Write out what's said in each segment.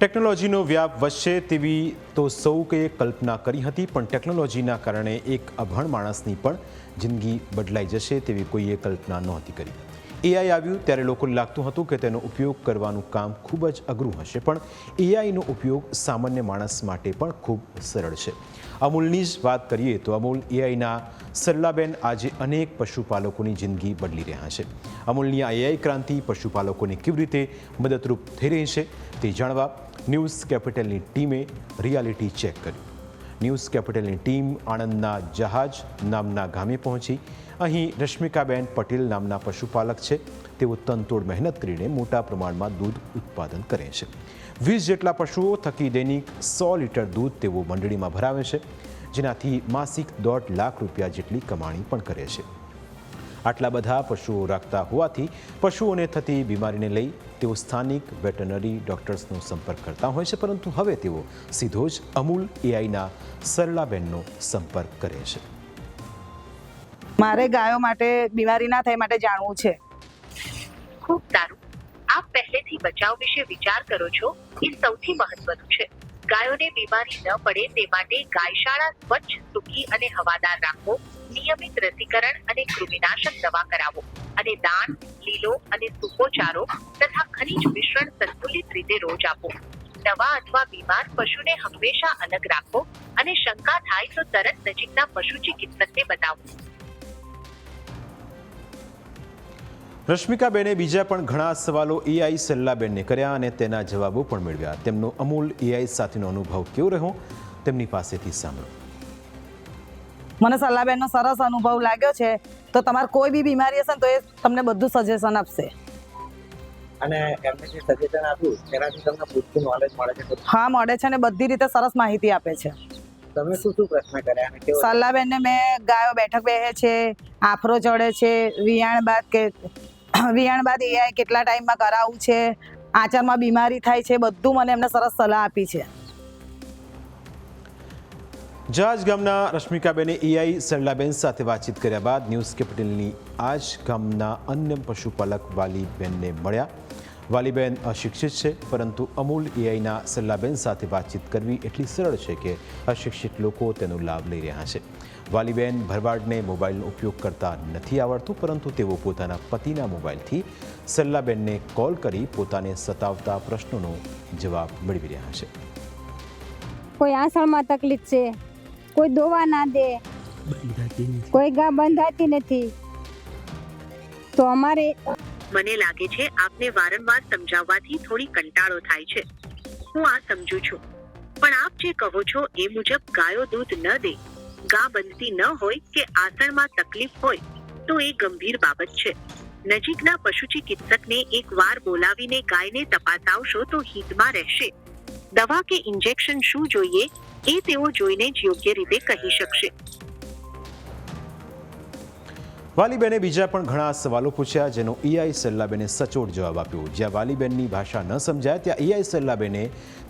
ટેકનોલોજીનો વ્યાપ વધશે તેવી તો સૌ કે કલ્પના કરી હતી, પણ ટેકનોલોજીના કારણે એક અભણ માણસની પણ જિંદગી બદલાઈ જશે તેવી કોઈએ કલ્પના નહોતી કરી. એઆઈ આવ્યું ત્યારે લોકોને લાગતું હતું કે તેનો ઉપયોગ કરવાનું કામ ખૂબ જ અઘરું હશે, પણ એઆઈનો ઉપયોગ સામાન્ય માણસ માટે પણ ખૂબ સરળ છે. અમૂલની જ વાત કરીએ તો અમૂલ એઆઈના સરલાબેન આજે અનેક પશુપાલકોની જિંદગી બદલી રહ્યા છે. અમૂલની આ એઆઈ ક્રાંતિ પશુપાલકોને કેવી રીતે મદદરૂપ થઈ રહી છે તે જાણવા ન્યૂઝ કેપિટલની ટીમે રિયાલિટી ચેક કર્યું. ન્યૂઝ કેપિટલની ટીમ આણંદના જહાજ નામના ગામે પહોંચી. અહીં રશ્મિકાબેન પટેલ નામના પશુપાલક છે. તેઓ તનતોડ મહેનત કરીને મોટા પ્રમાણમાં દૂધ ઉત્પાદન કરે છે. વીસ જેટલા પશુઓ થકી દૈનિક સો લીટર દૂધ તેઓ મંડળીમાં ભરાવે છે. જેનાથી માસિક દોઢ લાખ રૂપિયા જેટલી કમાણી પણ કરે છે. આટલા બધા પશુઓ રાખતા હોવાથી પશુઓને થતી બીમારીને લઈ તેઓ સ્થાનિક વેટરનરી ડોક્ટર્સનો સંપર્ક કરતા હોય છે પરંતુ હવે તેઓ સીધો જ અમૂલ એઆઈના સરલાબેનનો સંપર્ક કરે છે. મારે ગાયો માટે બીમારી ના થાય માટે જાણવું છે. ખૂબ સારું. આપ પહેલેથી બચાવ વિશે વિચાર કરો છો? એ સૌથી મહત્વનું છે. ગાયોને બીમારી ન પડે તે માટે ગાયશાળા સ્વચ્છ સૂકી અને હવાદાર રાખો. નિયમિત રસીકરણ અને કૃમિનાશક દવા કરાવો. અને દાણ લીલો અને સૂકો તથા ખનિજ મિશ્રણ સંતુલિત રીતે રોજ આપો. નવા અથવા બીમાર પશુને હંમેશા અલગ રાખો અને શંકા થાય તો તરત નજીકના પશુ ચિકિત્સકને બતાવો રશ્મિકાબેને બીજા પણ ઘણા સવાલો એઆઈ સલ્લાબેનને કર્યા અને તેના જવાબો પણ મેળવ્યા. તેમનો અમૂલ એઆઈ સાથેનો અનુભવ કેવો રહ્યો? તેમની પાસેથી સાંભળો. મને સલાહબેનનો સરસ અનુભવ લાગ્યો છે તો તમારે કોઈ બી બીમારી હશે ને તો એ તમને બધું સજેશન આપશે. અને એમને જે સજેશન આપ્યું તેનાથી તમને પૂરતું નોલેજ મળે છે. હા મળે છે ને બધી રીતે સરસ માહિતી આપે છે. તમે શું શું પ્રશ્ન કર્યા સલાહબેનને મેં ગાયો બેઠક બેહે છે આફરો ચડે છે વિયાણ બાદ કે વિયાણ બાદ એઆઈ કેટલા ટાઈમમાં કરાવવું છે આચારમાં બીમારી થાય છે બધું મને એમને સરસ સલાહ આપી છે. જહાજ ગામના રશ્મિકાબેને એઆઈ સરલાબેન સાથે વાતચીત કર્યા બાદ ન્યૂઝ કેપિટલની આજ ગામના અન્ય પશુપાલક વાલીબેનને મળ્યા. વાલીબેન અશિક્ષિત છે, પરંતુ અમૂલ એઆઈના સરલાબેન સાથે વાતચીત કરવી એટલી સરળ છે કે અશિક્ષિત લોકો તેનો લાભ લઈ રહ્યા છે. વાલીબેન ભરવાડને મોબાઈલનો ઉપયોગ કરતા નથી આવડતું, પરંતુ તેઓ પોતાના પતિના મોબાઈલથી સરલાબેનને કોલ કરી પોતાને સતાવતા પ્રશ્નોનો જવાબ મેળવી રહ્યા છે. કોઈ આસળમાં તકલીફ છે? કોઈ ધોવા ના દે કોઈ ગા બંધાતી નથી. તો અમારે મને લાગે છે આપને વારંવાર સમજાવવાથી થોડી કંટાળો થાય છે. હું આ સમજુ છું. પણ આપ જે કહો છો એ મુજબ ગાયો દૂધ ન દે. ગા બંધતી ન હોય કે આસણમાં તકલીફ હોય તો એ ગંભીર બાબત છે. નજીકના પશુ ચિકિત્સકને એક વાર બોલાવીને ગાયને તપાસાવશો તો હિતમાં રહેશે. દવા કે ઇન્જેક્શન શું જોઈએ એ તેઓ જોઈને જ યોગ્ય રીતે કહી શકશે. વાલીબેને બીજા પણ ઘણા સવાલો પૂછ્યા જેનો ઈઆઈ સલ્લાબેને સચોટ જવાબ આપ્યો. જ્યાં વાલીબેનની ભાષા ન સમજાય ત્યાં ઈઆઈ સલ્લાબેને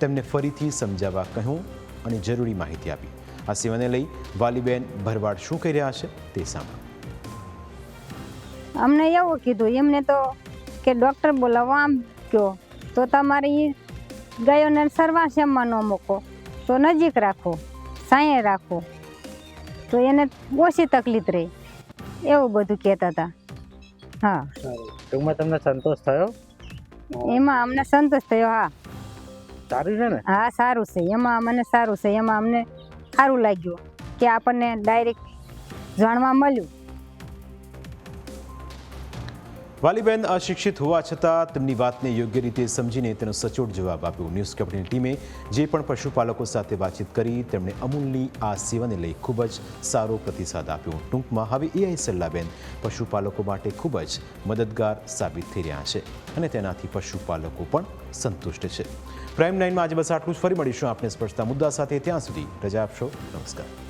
તેમને ફરીથી સમજાવવા કહ્યું અને જરૂરી માહિતી આપી. આ સેવાને લઈ વાલીબેન ભરવાડ શું કહી રહ્યા છે તે સાંભળો. અમને એવું કીધું એમને તો કે ડૉક્ટર બોલાવવા આમ કયો તો તમારે ગાયોને સર્વાશ્રમમાં ન મૂકો. તો નજીક રાખો સાંયે રાખો. તો એને ઓછી તકલીફ રહે. એવું બધું કહેતા હતા. હા. સારું. ટૂંકમાં તમને સંતોષ થયો? એમાં અમને સંતોષ થયો હા. સારું છે ને? હા સારું છે. એમાં મને સારું છે. એમાં અમને સારું લાગ્યું કે આપણને ડાયરેક્ટ જાણવા મળ્યું. વાલીબેન અશિક્ષિત હોવા છતાં તેમની વાતને યોગ્ય રીતે સમજીને તેનો સચોટ જવાબ આપ્યો. ન્યૂઝ કંપનીની ટીમે જે પણ પશુપાલકો સાથે વાતચીત કરી, તેમણે અમૂલની આ સેવાને લઈ ખૂબ જ સારો પ્રતિસાદ આપ્યો. ટૂંકમાં હવે એઆઈ સલ્લાબેન પશુપાલકો માટે ખૂબ જ મદદગાર સાબિત થઈ રહ્યા છે અને તેનાથી પશુપાલકો પણ સંતુષ્ટ છે. પ્રાઇમ નાઇનમાં આજે બસ આટલું જ. ફરી મળીશું આપણે સ્પર્શતા મુદ્દા સાથે. ત્યાં સુધી રજા આપશો. નમસ્કાર.